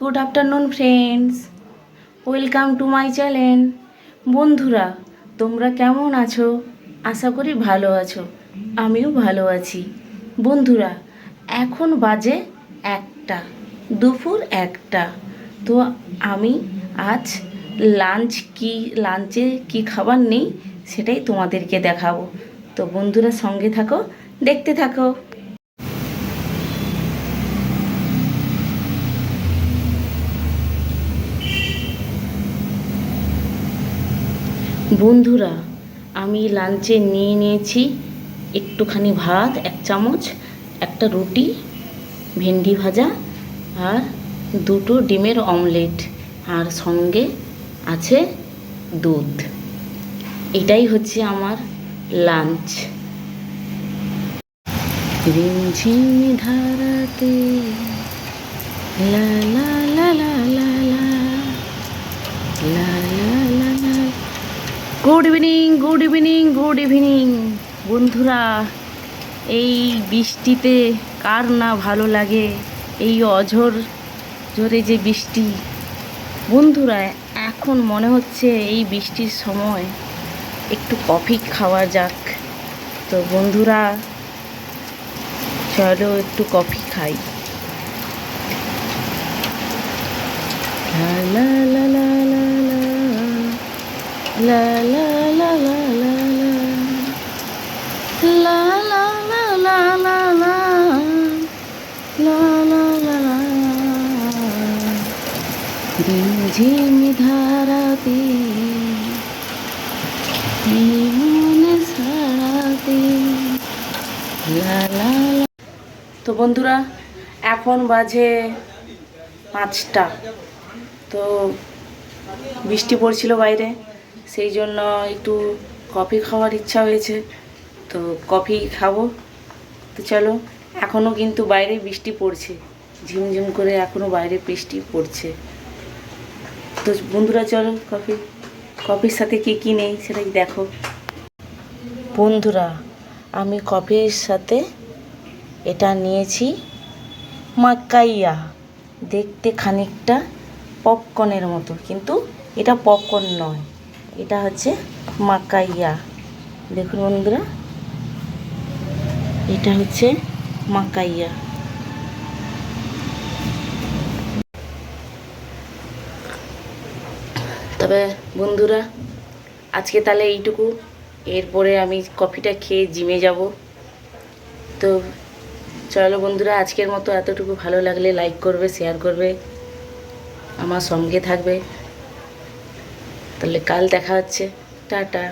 Good afternoon friends welcome to my channel বন্ধুরা, তোমরা কেমন আছো? আশা করি ভালো আছো। আমিও ভালো আছি। বন্ধুরা, এখন বাজে একটা, দুপুর একটা। তো আমি আজ লাঞ্চ কি লাঞ্চে কি খাবার নেই, সেটাই তোমাদেরকে দেখাবো। তো বন্ধুরা সঙ্গে থাকো, দেখতে থাকো। বন্ধুরা, আমি লাঞ্চে নিয়ে নিয়েছি একটুখানি ভাত, এক চামচ, একটা রুটি, ভেন্ডি ভাজা আর দুটো ডিমের অমলেট আর সঙ্গে আছে দুধ। এটাই হচ্ছে আমার লাঞ্চ। রিমঝিম ধারাতে লা লা লা লা লা লা good evening good evening good evening বন্ধুরা, এই বৃষ্টিতে কার না ভালো লাগে? এই অঝোর জোরে যে বৃষ্টি। বন্ধুরা, এখন মনে হচ্ছে এই বৃষ্টির সময় একটু কফি খাওয়া যাক। তো বন্ধুরা, চলো একটু কফি খাই। লা লা লা লা লা লা লা লা লা লা লা লা লা লা লা লা লা লা লা ঝিম ধারাতে মনে সারাতে লা তো বন্ধুরা, এখন বাজে পাঁচটা। তো বৃষ্টি পড়ছিল বাইরে। সেই জন্য একটু কফি খাওয়ার ইচ্ছা হয়েছে। তো কফি খাব। তো চলো এখনও কিন্তু বাইরে বৃষ্টি পড়ছে। ঝিমঝিম করে এখনও বাইরে বৃষ্টি পড়ছে। তো বন্ধুরা চলো, কফি, কফির সাথে কী কী নেই সেটাই দেখো। বন্ধুরা, আমি কফির সাথে এটা নিয়েছি মাকাইয়া দেখতে খানিকটা পপকর্নের মতো, কিন্তু এটা পপকর্ন নয়। এটা হচ্ছে মাকাইয়া। দেখুন বন্ধুরা, এটা হচ্ছে মাকাইয়া। তবে বন্ধুরা, আজকে তাহলে এইটুকু। এরপরে আমি কফিটা খেয়ে জিমে যাব। তো চলো বন্ধুরা, আজকের মতো এতটুকু। ভালো লাগলে লাইক করবে, শেয়ার করবে। আমার সঙ্গে থাকবে। তাহলে কাল দেখা হচ্ছে। টাটা।